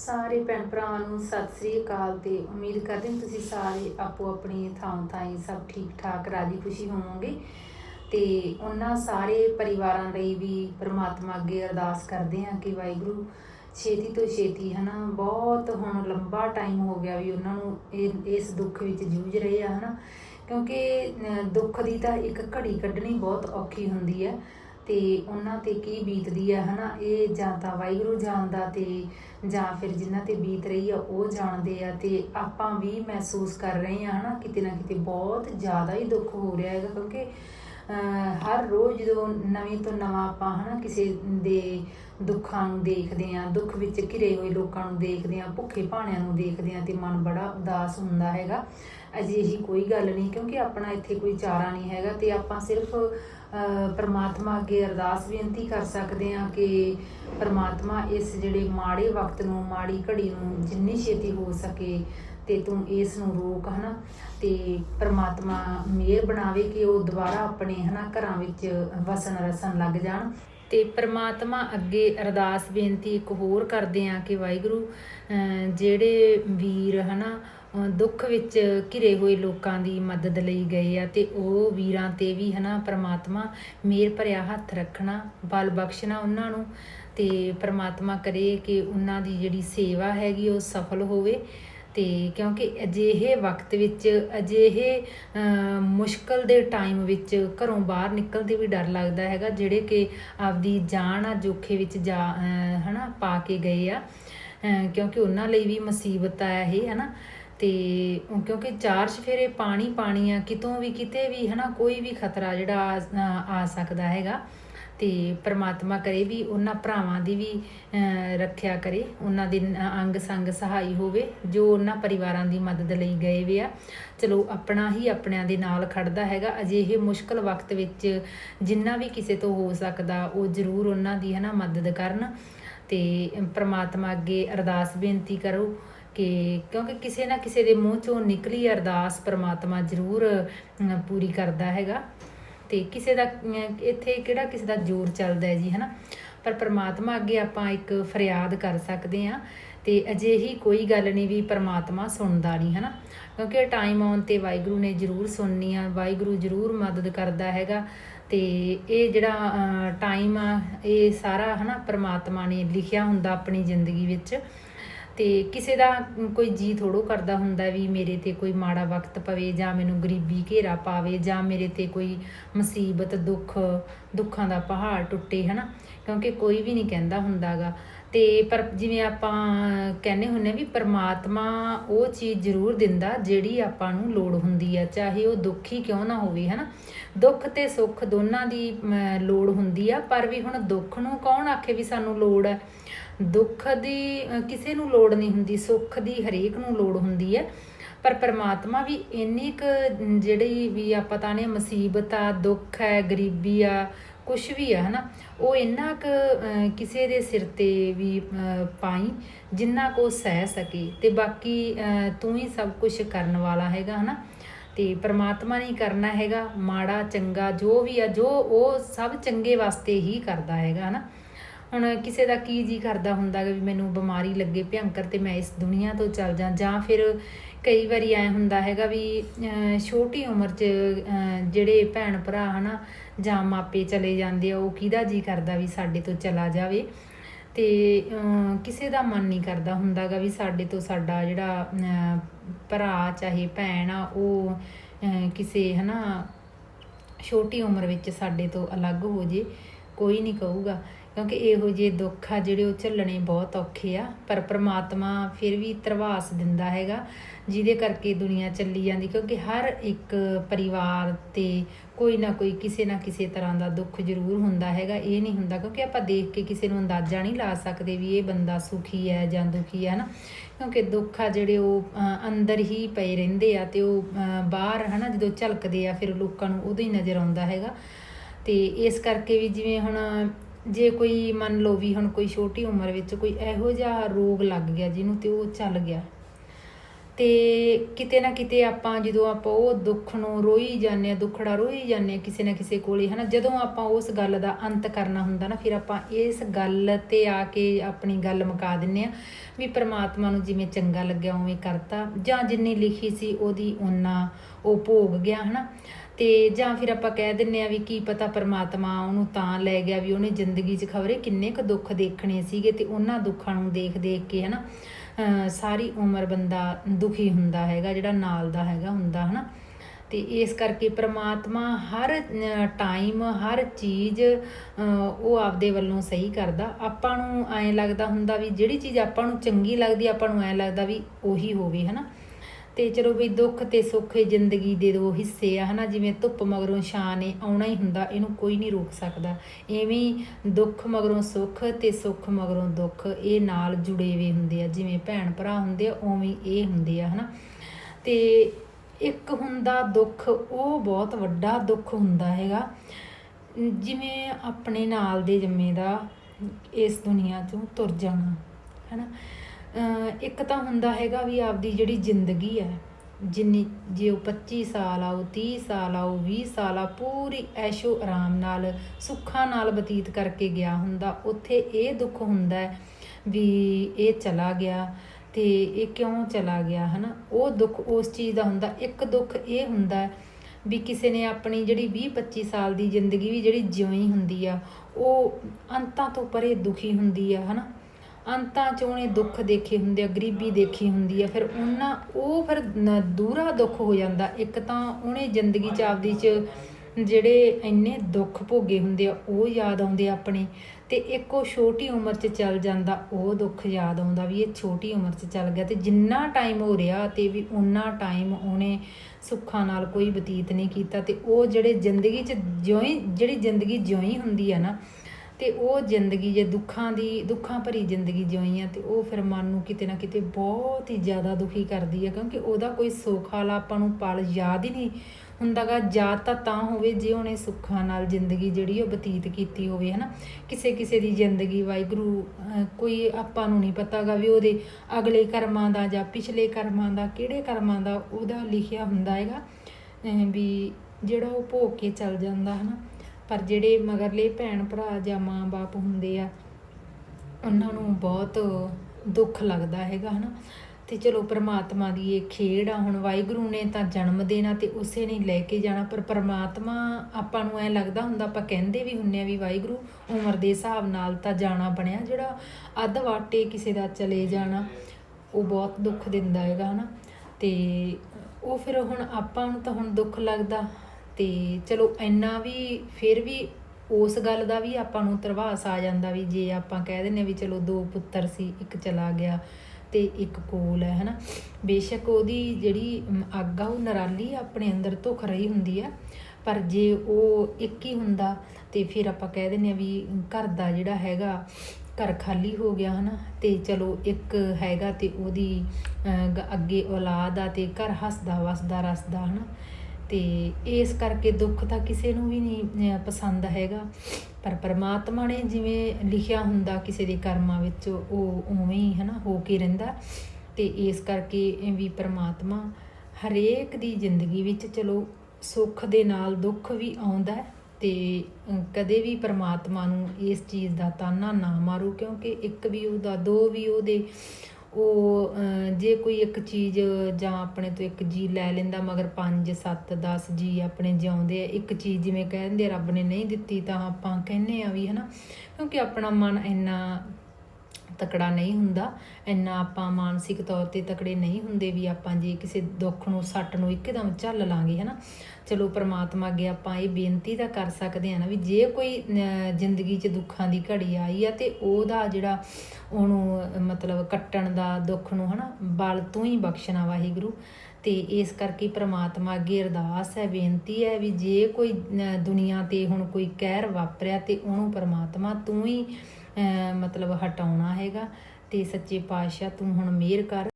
ਸਾਰੇ ਭੈਣ ਭਰਾਵਾਂ ਨੂੰ ਸਤਿ ਸ੍ਰੀ ਅਕਾਲ ਤੇ ਉਮੀਦ ਕਰਦੇ ਹਾਂ ਤੁਸੀਂ ਸਾਰੇ ਆਪੋ ਆਪਣੀ ਥਾਂ ਥਾਂ ਸਭ ਠੀਕ ਠਾਕ, ਰਾਜੀ ਖੁਸ਼ੀ ਹੋਵੋਗੇ। ਤੇ ਉਹਨਾਂ ਸਾਰੇ ਪਰਿਵਾਰਾਂ ਲਈ ਵੀ ਪ੍ਰਮਾਤਮਾ ਅੱਗੇ ਅਰਦਾਸ ਕਰਦੇ ਹਾਂ ਕਿ ਵਾਹਿਗੁਰੂ ਛੇਤੀ ਤੋਂ ਛੇਤੀ ਹਨਾ, ਬਹੁਤ ਹੁਣ ਲੰਬਾ ਟਾਈਮ ਹੋ ਗਿਆ ਵੀ ਉਹਨਾਂ ਨੂੰ ਇਹ, ਇਸ ਦੁੱਖ ਵਿੱਚ ਜੂਝ ਰਹੇ ਆ ਹਨਾ। ਕਿਉਂਕਿ ਦੁੱਖ ਦੀ ਤਾਂ ਇੱਕ ਘੜੀ ਕੱਢਣੀ ਬਹੁਤ ਔਖੀ ਹੁੰਦੀ ਹੈ। ਤੇ ਉਹਨਾਂ ਤੇ ਕੀ ਬੀਤਦੀ ਹੈ ਹਨਾ? ਇਹ ਜਾਂ ਤਾਂ ਵਾਹਿਗੁਰੂ ਜਾਣਦਾ ਤੇ ਜਾਂ ਫਿਰ ਜਿਨ੍ਹਾਂ ਤੇ ਬੀਤ ਰਹੀ ਆ, ਉਹ ਜਾਣਦੇ ਆ ਤੇ ਆਪਾਂ ਵੀ ਮਹਿਸੂਸ ਕਰ ਰਹੇ ਆ, ਹਨਾ? ਕਿਤੇ ਨਾ ਕਿਤੇ ਬਹੁਤ ਜ਼ਿਆਦਾ ਹੀ ਦੁੱਖ ਹੋ ਰਿਹਾ ਹੈਗਾ, ਕਿਉਂਕਿ ਹਰ ਰੋਜ਼ ਜਦੋਂ ਨਵੀਂ ਤੋਂ ਨਵਾਂ ਆਪਾਂ ਹਨਾ ਕਿਸੇ ਦੇ ਦੁੱਖਾਂ ਨੂੰ ਦੇਖਦੇ ਆ ਦੁੱਖ ਵਿੱਚ ਘਿਰੇ ਹੋਏ ਲੋਕਾਂ ਨੂੰ ਦੇਖਦੇ ਆ ਭੁੱਖੇ ਭਾਣਿਆਂ ਨੂੰ ਦੇਖਦੇ ਆ ਤੇ ਮਨ ਬੜਾ ਉਦਾਸ ਹੁੰਦਾ ਹੈਗਾ। ਅਜਿਹੀ ਕੋਈ ਗੱਲ ਨਹੀਂ ਕਿਉਂਕਿ ਆਪਣਾ ਇੱਥੇ ਕੋਈ ਚਾਰਾ ਨਹੀਂ ਹੈਗਾ ਤੇ ਆਪਾਂ ਸਿਰਫ ਪਰਮਾਤਮਾ ਅੱਗੇ ਅਰਦਾਸ ਬੇਨਤੀ ਕਰ ਸਕਦੇ ਹਾਂ ਕਿ ਪਰਮਾਤਮਾ ਇਸ ਜਿਹੜੇ ਮਾੜੇ ਵਕਤ ਨੂੰ, ਮਾੜੀ ਘੜੀ ਨੂੰ ਜਿੰਨੀ ਛੇਤੀ ਹੋ ਸਕੇ ਤੇ ਤੂੰ ਇਸ ਨੂੰ ਰੋਕ, ਹਨਾ? ਤੇ ਪ੍ਰਮਾਤਮਾ ਮਿਹਰ ਬਣਾਵੇ ਕਿ ਉਹ ਦੁਬਾਰਾ ਆਪਣੇ, ਹਨਾ, ਘਰਾਂ ਵਿੱਚ ਵਸਣ ਰਸਣ ਲੱਗ ਜਾਣ। ਤੇ ਪ੍ਰਮਾਤਮਾ ਅੱਗੇ ਅਰਦਾਸ ਬੇਨਤੀ ਇੱਕ ਹੋਰ ਕਰਦੇ ਆ ਕਿ ਵਾਹਿਗੁਰੂ ਜਿਹੜੇ ਵੀਰ, ਹਨਾ, ਅਹ, ਦੁੱਖ ਵਿੱਚ ਘਿਰੇ ਹੋਏ ਲੋਕਾਂ ਦੀ ਮਦਦ ਲਈ ਗਏ ਆ ਤੇ ਉਹ ਵੀਰਾਂ ਤੇ ਵੀ, ਹਨਾ, ਪ੍ਰਮਾਤਮਾ ਮਿਹਰ ਭਰਿਆ ਹੱਥ ਰੱਖਣਾ, ਬਲ ਬਖਸ਼ਣਾ ਉਹਨਾਂ ਨੂੰ ਤੇ ਪ੍ਰਮਾਤਮਾ ਕਰੇ ਕਿ ਉਹਨਾਂ ਦੀ ਜਿਹੜੀ ਸੇਵਾ ਹੈਗੀ ਉਹ ਸਫਲ ਹੋਵੇ। ਤੇ ਕਿਉਂਕਿ ਅਜਿਹੇ ਵਕਤ ਵਿੱਚ ਅਜਿਹੇ ਮੁਸ਼ਕਲ ਦੇ ਟਾਈਮ ਵਿੱਚ ਘਰੋਂ ਬਾਹਰ ਨਿਕਲਦੇ ਵੀ ਡਰ ਲੱਗਦਾ ਹੈਗਾ ਜਿਹੜੇ ਕਿ ਆਪਦੀ ਜਾਨ ਆ ਜੋਖੇ ਵਿੱਚ ਜਾ ਅਹ, ਹਨਾ ਪਾ ਕੇ ਗਏ ਆ। ਕਿਉਂਕਿ ਉਹਨਾਂ ਲਈ ਵੀ ਮੁਸੀਬਤ ਆ ਇਹ ਹਨਾ। ਤੇ ਉਹ ਕਿਉਂਕਿ ਚਾਰ ਚਫੇਰੇ ਪਾਣੀ ਪਾਣੀ ਆ ਕਿਤੋਂ ਵੀ ਕਿਤੇ ਵੀ ਹਨਾ ਕੋਈ ਵੀ ਖਤਰਾ ਜਿਹੜਾ ਆ- ਆ ਸਕਦਾ ਹੈਗਾ। ਤੇ ਪ੍ਰਮਾਤਮਾ ਕਰੇ ਵੀ ਉਹਨਾਂ ਭਰਾਵਾਂ ਦੀ ਵੀ ਰੱਖਿਆ ਕਰੇ, ਉਹਨਾਂ ਦੇ ਅੰਗ ਸੰਗ ਸਹਾਈ ਹੋਵੇ, ਜੋ ਉਹਨਾਂ ਪਰਿਵਾਰਾਂ ਦੀ ਮਦਦ ਲਈ ਗਏ ਵੇ ਆ। ਚਲੋ, ਆਪਣਾ ਹੀ ਆਪਣਿਆਂ ਦੇ ਨਾਲ ਖੜਦਾ ਹੈਗਾ। ਅਜਿਹੇ ਮੁਸ਼ਕਲ ਵਕਤ ਵਿੱਚ ਜਿੰਨਾ ਵੀ ਕਿਸੇ ਤੋਂ ਹੋ ਸਕਦਾ, ਉਹ ਜ਼ਰੂਰ ਉਹਨਾਂ ਦੀ ਹਨਾ ਮਦਦ ਕਰਨ ਤੇ ਪ੍ਰਮਾਤਮਾ ਅੱਗੇ ਅਰਦਾਸ ਬੇਨਤੀ ਕਰੋ ਕਿ ਕਿਉਂਕਿ ਕਿਸੇ ਨਾ ਕਿਸੇ ਦੇ ਮੂੰਹ ਚੋਂ ਨਿਕਲੀ ਅਰਦਾਸ ਪ੍ਰਮਾਤਮਾ ਜ਼ਰੂਰ ਪੂਰੀ ਕਰਦਾ ਹੈਗਾ। ਤੇ ਕਿਸੇ ਦਾ ਇੱਥੇ ਕਿਹੜਾ ਕਿਸੇ ਦਾ ਜ਼ੋਰ ਚੱਲਦਾ ਹੈ ਜੀ, ਹਨਾ? ਪਰ ਪ੍ਰਮਾਤਮਾ ਅੱਗੇ ਆਪਾਂ ਇੱਕ ਫਰਿਆਦ ਕਰ ਸਕਦੇ ਆ ਤੇ ਅਜਿਹੀ ਕੋਈ ਗੱਲ ਨਹੀਂ ਵੀ ਪ੍ਰਮਾਤਮਾ ਸੁਣਦਾ ਨਹੀਂ, ਹਨਾ? ਕਿਉਂਕਿ ਟਾਈਮ ਆਉਣ ਤੇ ਵਾਹਿਗੁਰੂ ਨੇ ਜ਼ਰੂਰ ਸੁਣਨੀ ਆ, ਵਾਹਿਗੁਰੂ ਜ਼ਰੂਰ ਮਦਦ ਕਰਦਾ ਹੈਗਾ ਤੇ ਇਹ ਜਿਹੜਾ ਟਾਈਮ ਆ, ਇਹ ਸਾਰਾ, ਹਨਾ, ਪ੍ਰਮਾਤਮਾ ਨੇ ਲਿਖਿਆ ਹੁੰਦਾ ਆਪਣੀ ਜ਼ਿੰਦਗੀ ਵਿੱਚ। ਤੇ ਕਿਸੇ ਦਾ ਕੋਈ ਜੀ ਥੋੜੋ ਕਰਦਾ ਹੁੰਦਾ ਵੀ ਮੇਰੇ ਤੇ ਕੋਈ ਮਾੜਾ ਵਕਤ ਪਵੇ ਜਾਂ ਮੈਨੂੰ ਗਰੀਬੀ ਘੇਰਾ ਪਾਵੇ ਜਾਂ ਮੇਰੇ ਤੇ ਕੋਈ ਮੁਸੀਬਤ, ਦੁੱਖ, ਦੁੱਖਾਂ ਦਾ ਪਹਾੜ ਟੁੱਟੇ, ਹਨਾ? ਕਿਉਂਕਿ ਕੋਈ ਵੀ ਨਹੀਂ ਕਹਿੰਦਾ ਹੁੰਦਾਗਾ। ਤੇ ਪਰ ਜਿਵੇਂ ਆਪਾਂ ਕਹਿੰਦੇ ਹੁੰਨੇ ਵੀ ਪਰਮਾਤਮਾ ਉਹ ਚੀਜ਼ ਜ਼ਰੂਰ ਦਿੰਦਾ ਜਿਹੜੀ ਆਪਾਂ ਨੂੰ ਲੋੜ ਹੁੰਦੀ ਆ, ਚਾਹੇ ਉਹ ਦੁੱਖ ਹੀ ਕਿਉਂ ਨਾ ਹੋਵੇ, ਹਨਾ? ਦੁੱਖ ਤੇ ਸੁੱਖ ਦੋਨਾਂ ਦੀ ਲੋੜ ਹੁੰਦੀ ਆ, ਪਰ ਵੀ ਹੁਣ ਦੁੱਖ ਨੂੰ ਕੌਣ ਆਖੇ ਵੀ ਸਾਨੂੰ ਲੋੜ ਹੈ ਦੁੱਖ ਦੀ ਕਿਸੇ ਨੂੰ ਲੋੜ ਨਹੀਂ ਹੁੰਦੀ, ਸੁੱਖ ਦੀ ਹਰੇਕ ਨੂੰ ਲੋੜ ਹੁੰਦੀ ਹੈ। ਪਰ ਪਰਮਾਤਮਾ ਵੀ ਇੰਨੀ ਕੁ ਜਿਹੜੀ ਵੀ ਆਪਾਂ ਤਾਂ ਨੇ ਮੁਸੀਬਤ ਆ, ਦੁੱਖ ਹੈ, ਗਰੀਬੀ ਆ ਕੁਝ ਵੀ ਆ, ਹਨਾ, ਉਹ ਇੰਨਾ ਕੁ ਕਿਸੇ ਦੇ ਸਿਰ ਤੇ ਵੀ ਪਾਈ, ਜਿੰਨਾ ਕੋ ਸਹਿ ਸਕੇ। ਤੇ ਬਾਕੀ ਤੂੰ ਹੀ ਸਭ ਕੁਝ ਕਰਨ ਵਾਲਾ ਹੈਗਾ, ਹਨਾ। ਤੇ ਪ੍ਰਮਾਤਮਾ ਨੇ ਕਰਨਾ ਹੈਗਾ, ਮਾੜਾ, ਚੰਗਾ, ਜੋ ਵੀ ਆ, ਜੋ ਉਹ ਸਭ ਚੰਗੇ ਵਾਸਤੇ ਹੀ ਕਰਦਾ ਹੈਗਾ, ਹਨਾ। ਹੁਣ ਕਿਸੇ ਦਾ ਕੀ ਜੀ ਕਰਦਾ ਹੁੰਦਾ ਗਾ ਵੀ ਮੈਨੂੰ ਬਿਮਾਰੀ ਲੱਗੇ ਭਿਅੰਕਰ ਤੇ ਮੈਂ ਇਸ ਦੁਨੀਆ ਤੋਂ ਚੱਲ ਜਾਂ ਜਾਂ ਫਿਰ ਕਈ ਵਾਰੀ ਐ ਹੁੰਦਾ ਹੈਗਾ ਵੀ ਛੋਟੀ ਉਮਰ 'ਚ ਜਿਹੜੇ ਭੈਣ ਭਰਾ ਹਨਾ ਜਾਂ ਮਾਪੇ ਚਲੇ ਜਾਂਦੇ ਆ ਉਹ ਕਿਹਦਾ ਜੀ ਕਰਦਾ ਵੀ ਸਾਡੇ ਤੋਂ ਚਲਾ ਜਾਵੇ? ਤੇ ਕਿਸੇ ਦਾ ਮਨ ਨਹੀਂ ਕਰਦਾ ਹੁੰਦਾਗਾ ਵੀ ਸਾਡੇ ਤੋਂ ਸਾਡਾ ਜਿਹੜਾ ਭਰਾ ਚਾਹੇ ਭੈਣ ਆ ਉਹ ਅਹ, ਕਿਸੇ ਹਨਾ ਛੋਟੀ ਉਮਰ ਵਿੱਚ ਸਾਡੇ ਤੋਂ ਅਲੱਗ ਹੋ ਜੇ। ਕੋਈ ਨਹੀਂ ਕਹੂਗਾ ਕਿਉਂਕਿ ਇਹੋ ਜਿਹੇ ਦੁੱਖ ਆ ਜਿਹੜੇ ਉਹ ਝੱਲਣੇ ਬਹੁਤ ਔਖੇ ਆ ਪਰ ਪ੍ਰਮਾਤਮਾ ਫਿਰ ਵੀ ਤਰਵਾਸ ਦਿੰਦਾ ਹੈਗਾ ਜਿਹਦੇ ਕਰਕੇ ਦੁਨੀਆ ਚੱਲੀ ਜਾਂਦੀ ਕਿਉਂਕਿ ਹਰ ਇੱਕ ਪਰਿਵਾਰ ਤੇ ਕੋਈ ਨਾ ਕੋਈ ਕਿਸੇ ਨਾ ਕਿਸੇ ਤਰ੍ਹਾਂ ਦਾ ਦੁੱਖ ਜ਼ਰੂਰ ਹੁੰਦਾ ਹੈਗਾ ਇਹ ਨਹੀਂ ਹੁੰਦਾ ਕਿਉਂਕਿ ਆਪਾਂ ਦੇਖ ਕੇ ਕਿਸੇ ਨੂੰ ਅੰਦਾਜ਼ਾ ਨਹੀਂ ਲਾ ਸਕਦੇ ਵੀ ਇਹ ਬੰਦਾ ਸੁਖੀ ਹੈ ਜਾਂ ਦੁਖੀ ਹੈ ਨਾ ਕਿਉਂਕਿ ਦੁੱਖ ਆ ਜਿਹੜੇ ਉਹ ਅੰਦਰ ਹੀ ਪਏ ਰਹਿੰਦੇ ਆ ਤੇ ਉਹ ਅ, ਬਾਹਰ ਹਨਾ ਜਦੋਂ ਝਲਕਦੇ ਆ ਫਿਰ ਲੋਕਾਂ ਨੂੰ ਉਦੋਂ ਹੀ ਨਜ਼ਰ ਆਉਂਦਾ ਹੈਗਾ। ਤੇ ਇਸ ਕਰਕੇ ਵੀ ਜਿਵੇਂ ਹੁਣ ਜੇ ਕੋਈ ਮੰਨ ਲਓ ਵੀ ਹੁਣ ਕੋਈ ਛੋਟੀ ਉਮਰ ਵਿੱਚ ਕੋਈ ਇਹੋ ਜਿਹਾ ਰੋਗ ਲੱਗ ਗਿਆ ਜਿਹਨੂੰ ਤੇ ਉਹ ਚੱਲ ਗਿਆ। ਤੇ ਕਿਤੇ ਨਾ ਕਿਤੇ ਆਪਾਂ ਜਦੋਂ ਆਪਾਂ ਉਹ ਦੁੱਖ ਨੂੰ ਰੋਈ ਜਾਂਦੇ ਆ ਦੁੱਖੜਾ ਰੋਈ ਜਾਂਦੇ ਆ ਕਿਸੇ ਨਾ ਕਿਸੇ ਕੋਲੇ, ਹਨਾ, ਜਦੋਂ ਆਪਾਂ ਉਸ ਗੱਲ ਦਾ ਅੰਤ ਕਰਨਾ ਹੁੰਦਾ ਨਾ, ਫਿਰ ਆਪਾਂ ਇਸ ਗੱਲ ਤੇ ਆ ਕੇ ਆਪਣੀ ਗੱਲ ਮੁਕਾ ਦਿੰਨੇ ਆ ਵੀ ਪ੍ਰਮਾਤਮਾ ਨੂੰ ਜਿਵੇਂ ਚੰਗਾ ਲੱਗਿਆ, ਉਵੇਂ ਕਰਤਾ, ਜਾਂ ਜਿੰਨੀ ਲਿਖੀ ਸੀ ਉਹਦੀ ਉਹਨਾਂ ਉਹ ਭੋਗ ਗਿਆ, ਹਨਾ। ਤੇ ਜਾਂ ਫਿਰ ਆਪਾਂ ਕਹਿ ਦਿੰਨੇ ਆ ਵੀ ਕੀ ਪਤਾ ਪਰਮਾਤਮਾ ਉਹਨੂੰ ਤਾਂ ਲੈ ਗਿਆ ਵੀ ਉਹਨੇ ਜ਼ਿੰਦਗੀ 'ਚ ਖਬਰੇ ਕਿੰਨੇ ਕੁ ਦੁੱਖ ਦੇਖਣੇ ਸੀਗੇ ਤੇ ਉਹਨਾਂ ਦੁੱਖਾਂ ਨੂੰ ਦੇਖ ਦੇਖ ਕੇ, ਹਨਾ। ਅਹ ਸਾਰੀ ਉਮਰ ਬੰਦਾ ਦੁਖੀ ਹੁੰਦਾ ਹੈਗਾ, ਜਿਹੜਾ ਨਾਲ ਦਾ ਹੈਗਾ ਹੁੰਦਾ, ਹਨਾ? ਤੇ ਇਸ ਕਰਕੇ ਪ੍ਰਮਾਤਮਾ ਹਰ ਟਾਈਮ ਹਰ ਚੀਜ਼ ਉਹ ਆਪਦੇ ਵੱਲੋਂ ਸਹੀ ਕਰਦਾ। ਆਪਾਂ ਨੂੰ ਐਂ ਲੱਗਦਾ ਹੁੰਦਾ ਵੀ ਜਿਹੜੀ ਚੀਜ਼ ਆਪਾਂ ਨੂੰ ਚੰਗੀ ਲੱਗਦੀ, ਆਪਾਂ ਨੂੰ ਐਂ ਲੱਗਦਾ ਵੀ ਉਹੀ ਹੋਵੇ, ਹਨਾ? ਤੇ ਚਲੋ ਵੀ ਦੁੱਖ ਤੇ ਸੁੱਖ ਜ਼ਿੰਦਗੀ ਦੇ ਦੋ ਹਿੱਸੇ ਆ, ਹਨਾ? ਜਿਵੇਂ ਧੁੱਪ ਮਗਰੋਂ ਛਾਂ ਨੇ ਆਉਣਾ ਹੀ ਹੁੰਦਾ, ਇਹਨੂੰ ਕੋਈ ਨਹੀਂ ਰੋਕ ਸਕਦਾ। ਐਵੇਂ ਦੁੱਖ ਮਗਰੋਂ ਸੁੱਖ ਤੇ ਸੁੱਖ ਮਗਰੋਂ ਦੁੱਖ, ਇਹ ਨਾਲ ਜੁੜੇ ਹੋਏ ਹੁੰਦੇ ਆ। ਜਿਵੇਂ ਭੈਣ ਭਰਾ ਹੁੰਦੇ ਆ, ਉਵੇਂ ਇਹ ਹੁੰਦੇ ਆ, ਹਨਾ? ਤੇ ਇੱਕ ਹੁੰਦਾ ਦੁੱਖ, ਉਹ ਬਹੁਤ ਵੱਡਾ ਦੁੱਖ ਹੁੰਦਾ ਹੈਗਾ। ਜਿਵੇਂ ਆਪਣੇ ਨਾਲ ਦੇ ਜੰਮੇ ਦਾ ਇਸ ਦੁਨੀਆ ਤੋਂ ਤੁਰ ਜਾਣਾ, ਹਨਾ? ਅਹ ਇੱਕ ਤਾਂ ਹੁੰਦਾ ਹੈਗਾ ਵੀ ਆਪਦੀ ਜਿਹੜੀ ਜ਼ਿੰਦਗੀ ਹੈ, ਜਿੰਨੀ ਜੇ ਉਹ 25 ਸਾਲ ਆਓ 30 ਸਾਲ ਆਓ 20 ਸਾਲ ਆ ਪੂਰੀ ਐਸ਼ੋ ਆਰਾਮ ਨਾਲ, ਸੁੱਖਾਂ ਨਾਲ ਬਤੀਤ ਕਰਕੇ ਗਿਆ ਹੁੰਦਾ, ਉੱਥੇ ਇਹ ਦੁੱਖ ਹੁੰਦਾ ਵੀ ਇਹ ਚਲਾ ਗਿਆ ਤੇ ਇਹ ਕਿਉਂ ਚਲਾ ਗਿਆ, ਹਨਾ? ਉਹ ਦੁੱਖ ਉਸ ਚੀਜ਼ ਦਾ ਹੁੰਦਾ, ਇੱਕ ਦੁੱਖ ਇਹ ਹੁੰਦਾ ਵੀ ਕਿਸੇ ਨੇ ਆਪਣੀ ਜਿਹੜੀ 20 25 ਸਾਲ ਦੀ ਜ਼ਿੰਦਗੀ ਵੀ ਜਿਹੜੀ ਜਿਉਈ ਹੁੰਦੀ ਆ, ਉਹ ਅੰਤਾਂ ਤੋਂ ਪਰੇ ਦੁਖੀ ਹੁੰਦੀ ਆ, ਹਨਾ? ਅੰਤਾਂ ਚ ਉਹਨੇ ਦੁੱਖ ਦੇਖੇ ਹੁੰਦੇ ਆ, ਗਰੀਬੀ ਦੇਖੀ ਹੁੰਦੀ ਆ, ਫਿਰ ਉਹਨਾਂ, ਉਹ ਫਿਰ ਦੂਰਾ ਦੁੱਖ ਹੋ ਜਾਂਦਾ। ਇੱਕ ਤਾਂ ਉਹਨੇ ਜ਼ਿੰਦਗੀ ਚ ਆਪਦੀ ਚ ਜਿਹੜੇ ਇੰਨੇ ਦੁੱਖ ਭੋਗੇ ਹੁੰਦੇ ਆ, ਉਹ ਯਾਦ ਆਉਂਦੇ ਆ ਆਪਣੇ। ਤੇ ਇੱਕ ਉਹ ਛੋਟੀ ਉਮਰ 'ਚ ਚੱਲ ਜਾਂਦਾ, ਉਹ ਦੁੱਖ ਯਾਦ ਆਉਂਦਾ ਵੀ ਇਹ ਛੋਟੀ ਉਮਰ 'ਚ ਚੱਲ ਗਿਆ ਤੇ ਜਿੰਨਾ ਟਾਈਮ ਹੋ ਰਿਹਾ ਤੇ ਵੀ ਉਨਾ ਟਾਈਮ ਉਹਨੇ ਸੁੱਖਾਂ ਨਾਲ ਕੋਈ ਬਤੀਤ ਨਹੀਂ ਕੀਤਾ ਤੇ ਉਹ ਜਿਹੜੇ ਜ਼ਿੰਦਗੀ 'ਚ ਜਿਉਂ ਹੀ, ਜਿਹੜੀ ਜ਼ਿੰਦਗੀ ਜਿਉਂ ਹੀ ਹੁੰਦੀ ਆ ਨਾ ਤੇ ਉਹ ਜ਼ਿੰਦਗੀ ਜੇ ਦੁੱਖਾਂ ਦੀ, ਦੁੱਖਾਂ ਭਰੀ ਜ਼ਿੰਦਗੀ ਜਿਉਈ ਆ ਤੇ ਉਹ ਫਿਰ ਮਨ ਨੂੰ ਕਿਤੇ ਨਾ ਕਿਤੇ ਬਹੁਤ ਹੀ ਜ਼ਿਆਦਾ ਦੁਖੀ ਕਰਦੀ ਆ, ਕਿਉਂਕਿ ਉਹਦਾ ਕੋਈ ਸੁੱਖ ਵਾਲਾ ਆਪਾਂ ਨੂੰ ਪਲ ਯਾਦ ਹੀ ਨਹੀਂ ਹੁੰਦਾਗਾ ਯਾਦ ਤਾਂ ਤਾਂ ਹੋਵੇ ਜੇ ਉਹਨੇ ਸੁੱਖਾਂ ਨਾਲ ਜ਼ਿੰਦਗੀ ਜਿਹੜੀ ਉਹ ਬਤੀਤ ਕੀਤੀ ਹੋਵੇ, ਹਨਾ। ਕਿਸੇ ਕਿਸੇ ਦੀ ਜ਼ਿੰਦਗੀ ਵਾਹਿਗੁਰੂ ਕੋਈ ਆਪਾਂ ਨੂੰ ਨਹੀਂ ਪਤਾਗਾ ਵੀ ਉਹਦੇ ਅਗਲੇ ਕਰਮਾਂ ਦਾ ਜਾਂ ਪਿਛਲੇ ਕਰਮਾਂ ਦਾ, ਕਿਹੜੇ ਕਰਮਾਂ ਦਾ ਉਹਦਾ ਲਿਖਿਆ ਹੁੰਦਾ ਹੈਗਾ ਵੀ ਜਿਹੜਾ ਉਹ ਭੋਗ ਕੇ ਚੱਲ ਜਾਂਦਾ, ਹਨਾ। ਪਰ ਜਿਹੜੇ ਮਗਰਲੇ ਭੈਣ ਭਰਾ ਜਾਂ ਮਾਂ-ਬਾਪ ਹੁੰਦੇ ਆ, ਉਹਨਾਂ ਨੂੰ ਬਹੁਤ ਦੁੱਖ ਲੱਗਦਾ ਹੈਗਾ, ਹਨਾ? ਤੇ ਚਲੋ ਪ੍ਰਮਾਤਮਾ ਦੀ ਇਹ ਖੇਡ ਆ, ਹੁਣ ਵਾਹਿਗੁਰੂ ਨੇ ਤਾਂ ਜਨਮ ਦੇਣਾ ਤੇ ਉਸੇ ਨੇ ਲੈ ਕੇ ਜਾਣਾ, ਪਰ ਪ੍ਰਮਾਤਮਾ ਆਪਾਂ ਨੂੰ ਐ ਲੱਗਦਾ ਹੁੰਦਾ, ਆਪਾਂ ਕਹਿੰਦੇ ਵੀ ਹੁੰਨੇ ਆ ਵੀ ਵਾਹਿਗੁਰੂ ਉਮਰ ਦੇ ਹਿਸਾਬ ਨਾਲ ਤਾਂ ਜਾਣਾ ਬਣਿਆ, ਜਿਹੜਾ ਅੱਧ ਵਾਟੇ ਕਿਸੇ ਦਾ ਚਲੇ ਜਾਣਾ, ਉਹ ਬਹੁਤ ਦੁੱਖ ਦਿੰਦਾ ਹੈਗਾ, ਹਨਾ? ਤੇ ਉਹ ਫਿਰ ਹੁਣ ਆਪਾਂ ਨੂੰ ਤਾਂ ਹੁਣ ਦੁੱਖ ਲੱਗਦਾ ਤੇ ਚਲੋ ਇੰਨਾ ਵੀ ਫਿਰ ਵੀ ਉਸ ਗੱਲ ਦਾ ਵੀ ਆਪਾਂ ਨੂੰ ਤਰਵਾਸ ਆ ਜਾਂਦਾ ਵੀ ਜੇ ਆਪਾਂ ਕਹਿ ਦਿੰਨੇ ਵੀ ਚਲੋ ਦੋ ਪੁੱਤਰ ਸੀ, ਇੱਕ ਚਲਾ ਗਿਆ ਤੇ ਇੱਕ ਕੋਲ ਹੈ, ਹਨਾ। ਬੇਸ਼ੱਕ ਉਹਦੀ ਜਿਹੜੀ ਅੱਗ ਆ, ਉਹ ਨਰਾਲੀ ਆਪਣੇ ਅੰਦਰ ਧੁਖ ਰਹੀ ਹੁੰਦੀ ਆ, ਪਰ ਜੇ ਉਹ ਇੱਕ ਹੀ ਹੁੰਦਾ ਤੇ ਫਿਰ ਆਪਾਂ ਕਹਿ ਦਿੰਨੇ ਆ ਵੀ ਘਰ ਦਾ ਜਿਹੜਾ ਹੈਗਾ, ਘਰ ਖਾਲੀ ਹੋ ਗਿਆ, ਹਨਾ। ਤੇ ਚਲੋ ਇੱਕ ਹੈਗਾ ਤੇ ਉਹਦੀ ਅੱਗੇ ਔਲਾਦ ਆ ਤੇ ਘਰ ਹੱਸਦਾ, ਵਸਦਾ, ਰਸਦਾ, ਹਨਾ। ਤੇ ਇਸ ਕਰਕੇ ਦੁੱਖ ਤਾਂ ਕਿਸੇ ਨੂੰ ਵੀ ਨਹੀਂ ਪਸੰਦ ਹੈਗਾ। ਪਰ ਪਰਮਾਤਮਾ ਨੇ ਜਿਵੇਂ ਲਿਖਿਆ ਹੁੰਦਾ ਕਿਸੇ ਦੇ ਕਰਮਾਂ ਵਿੱਚ, ਉਹ ਉਵੇਂ ਹੀ, ਹਨਾ, ਹੋ ਕੇ ਰਹਿੰਦਾ। ਤੇ ਇਸ ਕਰਕੇ ਵੀ ਪਰਮਾਤਮਾ ਹਰੇਕ ਦੀ ਜ਼ਿੰਦਗੀ ਵਿੱਚ, ਚਲੋ, ਸੁੱਖ ਦੇ ਨਾਲ ਦੁੱਖ ਵੀ ਆਉਂਦਾ ਹੈ ਤੇ ਕਦੇ ਵੀ ਪਰਮਾਤਮਾ ਨੂੰ ਇਸ ਚੀਜ਼ ਦਾ ਤਾਨਾ ਨਾ ਮਾਰੋ, ਕਿਉਂਕਿ ਇੱਕ ਵੀ ਉਹਦਾ, ਦੋ ਵੀ ਉਹਦੇ ਉਹ ਜੇ ਕੋਈ ਇੱਕ ਚੀਜ਼ ਜਾਂ ਆਪਣੇ ਤੋਂ ਇੱਕ ਜੀ ਲੈ ਲੈਂਦਾ ਮਗਰ 5 7 10 ਜੀ ਆਪਣੇ ਜਿਉਂਦੇ ਆ ਇੱਕ ਚੀਜ਼ ਜਿਵੇਂ ਕਹਿੰਦੇ ਆ, ਰੱਬ ਨੇ ਨਹੀਂ ਦਿੱਤੀ ਤਾਂ ਆਪਾਂ ਕਹਿੰਦੇ ਆ ਵੀ ਹਨਾ ਕਿਉਂਕਿ ਆਪਣਾ ਮਨ ਇੰਨਾ ਤਕੜਾ ਨਹੀਂ ਹੁੰਦਾ। ਇੰਨਾ ਆਪਾਂ ਮਾਨਸਿਕ ਤੌਰ ਤੇ ਤਕੜੇ ਨਹੀਂ ਹੁੰਦੇ ਵੀ ਆਪਾਂ ਜੇ ਕਿਸੇ ਦੁੱਖ ਨੂੰ, ਸੱਟ ਨੂੰ ਇੱਕਦਮ ਝੱਲ ਲਾਂਗੇ, ਹਨਾ। ਚਲੋ ਪ੍ਰਮਾਤਮਾ ਅੱਗੇ ਆਪਾਂ ਇਹ ਬੇਨਤੀ ਤਾਂ ਕਰ ਸਕਦੇ ਆ ਨਾ ਵੀ ਜੇ ਕੋਈ ਜ਼ਿੰਦਗੀ 'ਚ ਦੁੱਖਾਂ ਦੀ ਘੜੀ ਆਈ ਆ ਤੇ ਉਹਦਾ ਜਿਹੜਾ ਉਹਨੂੰ, ਮਤਲਬ ਕੱਟਣ ਦਾ ਦੁੱਖ ਨੂੰ, ਹਨਾ, ਬਲ ਤੋਂ ਹੀ ਬਖਸ਼ਣਾ ਵਾਹਿਗੁਰੂ। ਤੇ ਇਸ ਕਰਕੇ ਪ੍ਰਮਾਤਮਾ ਅੱਗੇ ਅਰਦਾਸ ਹੈ, ਬੇਨਤੀ ਹੈ ਵੀ ਜੇ ਕੋਈ ਦੁਨੀਆ ਤੇ ਹੁਣ ਕੋਈ ਕਹਿਰ ਵਾਪਰਿਆ ਤੇ ਉਹਨੂੰ ਪ੍ਰਮਾਤਮਾ ਤੂੰ ਹੀ ਮਤਲਬ ਹਟਾਉਣਾ ਹੈਗਾ ਤੇ ਸੱਚੇ ਪਾਤਸ਼ਾਹ ਤੂੰ ਹੁਣ ਮਿਹਰ ਕਰ।